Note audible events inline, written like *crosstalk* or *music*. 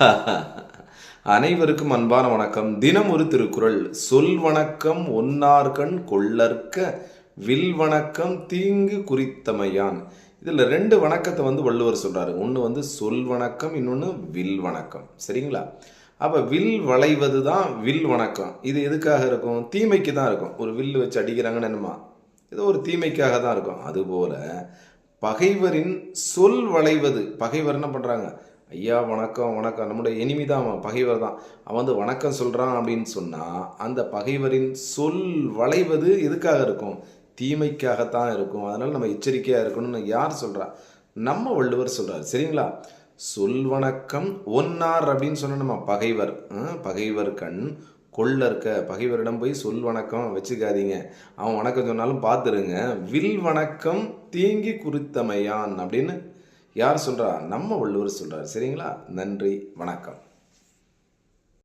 *laughs* அனைவருக்கும் அன்பான வணக்கம். தினம் ஒரு திருக்குறள். சொல் வணக்கம் ஒன்னார்கண் கொள்ளற்க வில் வணக்கம் தீங்கு குறித்தமையான். இதில் ரெண்டு வணக்கத்தை வந்து வள்ளுவர் சொல்கிறாரு ஒன்று வந்து சொல் வணக்கம் இன்னொன்று வில் வணக்கம். சரிங்களா? அப்போ வில் வளைவது தான் வில் வணக்கம். இது எதுக்காக இருக்கும்? தீமைக்கு தான் இருக்கும். ஒரு வில்லு வச்சு அடிக்கிறாங்கன்னு என்னமா? இது ஒரு தீமைக்காக தான் இருக்கும். அதுபோல் பகைவரின் சொல் வளைவது. பகைவர் என்ன பண்ணுறாங்க ஐயா வணக்கம் வணக்கம். நம்முடைய எனிமி தான் அவன் பகைவர் தான். அவன் வந்து வணக்கம் சொல்கிறான் அப்படின்னு சொன்னால் அந்த பகைவரின் சொல் வளைவது எதுக்காக இருக்கும்? தீமைக்காகத்தான் இருக்கும். அதனால் நம்ம எச்சரிக்கையாக இருக்கணும்னு யார் சொல்கிறா நம்ம வள்ளுவர் சொல்கிறார் சரிங்களா? சொல் வணக்கம் ஒன்னார் அப்படின்னு சொன்னால் நம்ம பகைவர். பகைவர் கண் இருக்க. பகைவரிடம் போய் சொல் வணக்கம் வச்சுக்காதீங்க. அவன் வணக்கம் சொன்னாலும் பார்த்துருங்க. வில் வணக்கம் தீங்கி குறித்தமையான் அப்படின்னு யார் சொல்கிறா நம்ம உள்ளூர் சொல்கிறார் சரிங்களா? நன்றி வணக்கம்.